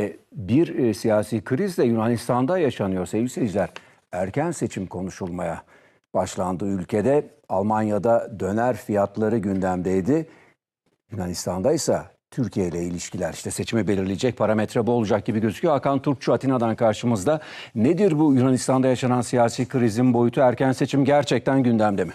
E, Bir e, siyasi kriz de Yunanistan'da yaşanıyor sevgili seyirciler. Erken seçim konuşulmaya başlandı ülkede. Almanya'da döner fiyatları gündemdeydi. Yunanistan'da ise Türkiye ile ilişkiler işte seçimi belirleyecek parametre bu olacak gibi gözüküyor. Hakan Turkçu Atina'dan karşımızda. Nedir bu Yunanistan'da yaşanan siyasi krizin boyutu? Erken seçim gerçekten gündemde mi?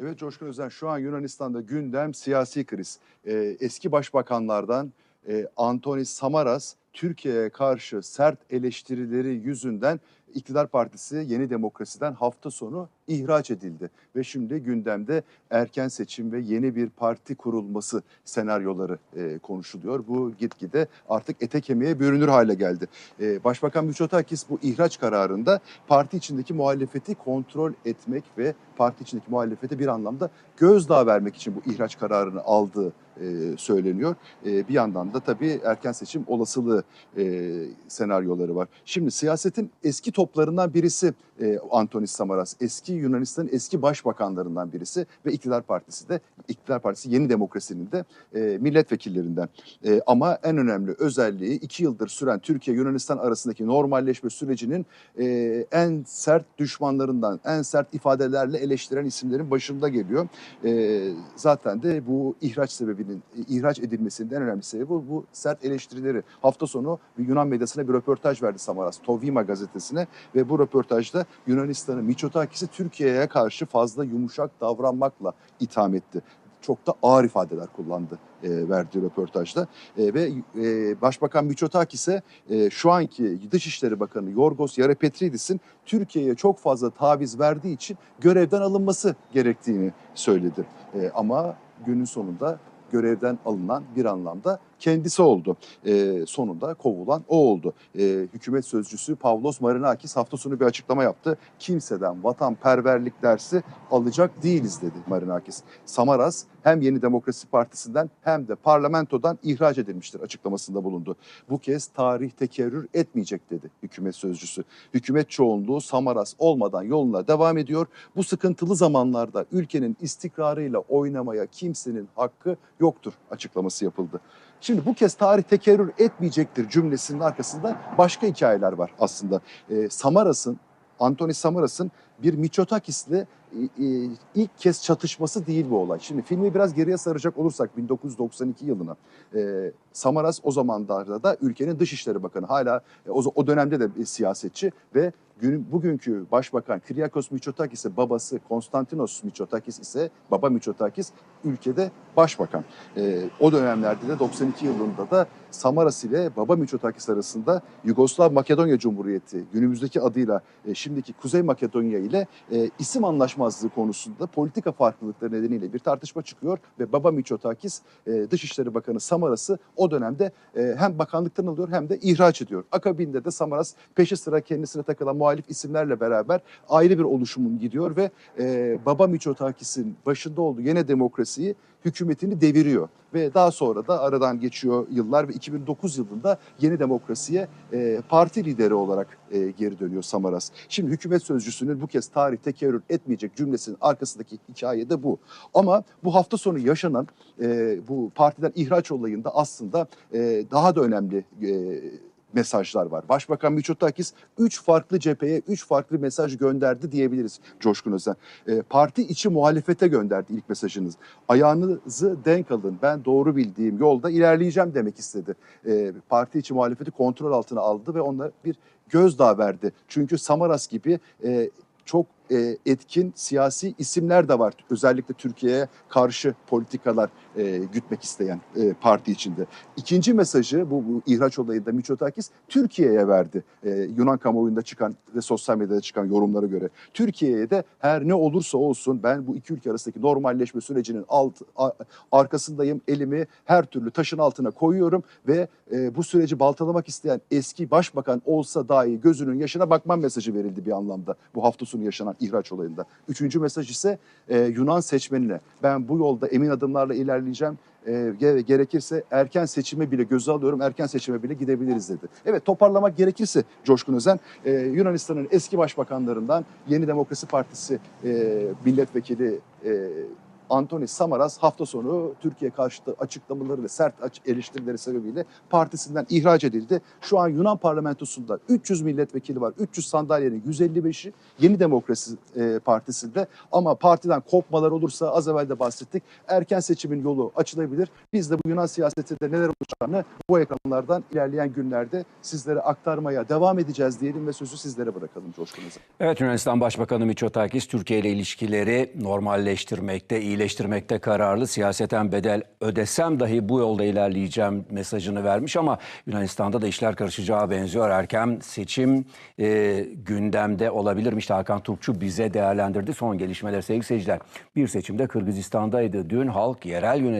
Evet Coşkun Özen şu an Yunanistan'da gündem siyasi kriz. Ee, eski başbakanlardan e, Antonis Samaras Türkiye'ye karşı sert eleştirileri yüzünden iktidar partisi Yeni Demokrasi'den hafta sonu ihraç edildi. Ve şimdi gündemde erken seçim ve yeni bir parti kurulması senaryoları e, konuşuluyor. Bu gitgide artık ete kemiğe bürünür hale geldi. E, Başbakan Mitsotakis bu ihraç kararında parti içindeki muhalefeti kontrol etmek ve parti içindeki muhalefete bir anlamda gözdağı vermek için bu ihraç kararını aldığı e, söyleniyor. E, bir yandan da tabii erken seçim olasılığı e, senaryoları var. Şimdi siyasetin eski toplarından birisi e, Antonis Samaras. Eski Yunanistan'ın eski başbakanlarından birisi ve iktidar partisi de iktidar partisi Yeni Demokrasi'nin de e, milletvekillerinden. E, ama en önemli özelliği iki yıldır süren Türkiye-Yunanistan arasındaki normalleşme sürecinin e, en sert düşmanlarından, en sert ifadelerle eleştiren isimlerin başında geliyor. E, zaten de bu ihraç sebebinin, ihraç edilmesinin en önemli sebebi bu, bu sert eleştirileri. Hafta sonu Yunan medyasına bir röportaj verdi Samaras, Tovima gazetesine ve bu röportajda Yunanistan'ın Mitsotakis'i Türkiye'ye karşı fazla yumuşak davranmakla itham etti çok da ağır ifadeler kullandı e, verdiği röportajda. E, ve e, Başbakan Mitsotakis'e e, şu anki Dışişleri Bakanı Yorgos Yarepetridis'in Türkiye'ye çok fazla taviz verdiği için görevden alınması gerektiğini söyledi. E, ama günün sonunda görevden alınan bir anlamda kendisi oldu. E, sonunda kovulan o oldu. E, hükümet sözcüsü Pavlos Marinakis hafta sonu bir açıklama yaptı. Kimseden vatanperverlik dersi alacak değiliz dedi Marinakis. Samaras hem Yeni Demokrasi Partisi'nden hem de parlamentodan ihraç edilmiştir açıklamasında bulundu. Bu kez tarih tekerrür etmeyecek dedi hükümet sözcüsü. Hükümet çoğunluğu Samaras olmadan yoluna devam ediyor. Bu sıkıntılı zamanlarda ülkenin istikrarıyla oynamaya kimsenin hakkı yoktur açıklaması yapıldı. Şimdi bu kez tarih tekerrür etmeyecektir cümlesinin arkasında başka hikayeler var aslında. Ee, Samaras'ın, Antonis Samaras'ın bir Mitsotakis'le e, e, ilk kez çatışması değil bu olay. Şimdi filmi biraz geriye saracak olursak 1992 yılına. E, Samaras o zamanlarda da ülkenin Dışişleri Bakanı. Hala e, o, dönemde de bir siyasetçi ve gün, bugünkü Başbakan Kyriakos Mitsotakis'e babası Konstantinos Mitsotakis ise baba Mitsotakis ülkede başbakan. E, o dönemlerde de 92 yılında da Samaras ile baba Mitsotakis arasında Yugoslav Makedonya Cumhuriyeti günümüzdeki adıyla e, şimdiki Kuzey Makedonya ile e, isim anlaşmazlığı konusunda politika farklılıkları nedeniyle bir tartışma çıkıyor ve baba Mitsotakis e, Dışişleri Bakanı Samaras'ı o dönemde e, hem bakanlıktan alıyor hem de ihraç ediyor. Akabinde de Samaras peşi sıra kendisine takılan muhalif isimlerle beraber ayrı bir oluşumun gidiyor ve e, baba Mitsotakis'in başında olduğu yine demokrasiyi hükümetini deviriyor. Ve daha sonra da aradan geçiyor yıllar ve 2009 yılında Yeni Demokrasi'ye e, parti lideri olarak e, geri dönüyor Samaras. Şimdi hükümet sözcüsünün bu kez tarih tekerrür etmeyecek cümlesinin arkasındaki hikaye de bu. Ama bu hafta sonu yaşanan e, bu partiden ihraç olayında aslında e, daha da önemli e, mesajlar var. Başbakan Mitsotakis üç farklı cepheye üç farklı mesaj gönderdi diyebiliriz Coşkun Özen. E, parti içi muhalefete gönderdi ilk mesajınız. Ayağınızı denk alın ben doğru bildiğim yolda ilerleyeceğim demek istedi. E, parti içi muhalefeti kontrol altına aldı ve onlara bir gözdağı verdi. Çünkü Samaras gibi e, çok e, etkin siyasi isimler de var. Özellikle Türkiye'ye karşı politikalar e, gütmek isteyen e, parti içinde. İkinci mesajı bu, bu ihraç olayında Mitsotakis Türkiye'ye verdi. E, Yunan kamuoyunda çıkan ve sosyal medyada çıkan yorumlara göre. Türkiye'ye de her ne olursa olsun ben bu iki ülke arasındaki normalleşme sürecinin alt, a, arkasındayım. Elimi her türlü taşın altına koyuyorum ve e, bu süreci baltalamak isteyen eski başbakan olsa dahi gözünün yaşına bakmam mesajı verildi bir anlamda bu hafta sonu yaşanan ihraç olayında. Üçüncü mesaj ise e, Yunan seçmenine ben bu yolda emin adımlarla ilerleyeceğim. E, ge- gerekirse erken seçime bile göze alıyorum, erken seçime bile gidebiliriz dedi. Evet toparlamak gerekirse Coşkun Özen, e, Yunanistan'ın eski başbakanlarından Yeni Demokrasi Partisi e, milletvekili e, Antonis Samaras hafta sonu Türkiye karşıtı açıklamaları ve sert eleştirileri sebebiyle partisinden ihraç edildi. Şu an Yunan parlamentosunda 300 milletvekili var. 300 sandalyenin 155'i Yeni Demokrasi e, Partisi'nde ama partiden kopmalar olursa az evvel de bahsettik. Erken seçimin yolu açılabilir. Biz de bu Yunan siyasetinde neler olacağını bu ekranlardan ilerleyen günlerde sizlere aktarmaya devam edeceğiz diyelim ve sözü sizlere bırakalım Coşkun Özer. Evet Yunanistan Başbakanı Mitsotakis Türkiye ile ilişkileri normalleştirmekte, iyileştirmekte kararlı. Siyaseten bedel ödesem dahi bu yolda ilerleyeceğim mesajını vermiş ama Yunanistan'da da işler karışacağı benziyor. Erken seçim e, gündemde olabilirmiş. Hakan Turkçu bize değerlendirdi son gelişmeler sevgili seyirciler. Bir seçimde Kırgızistan'daydı. Dün halk yerel yönetici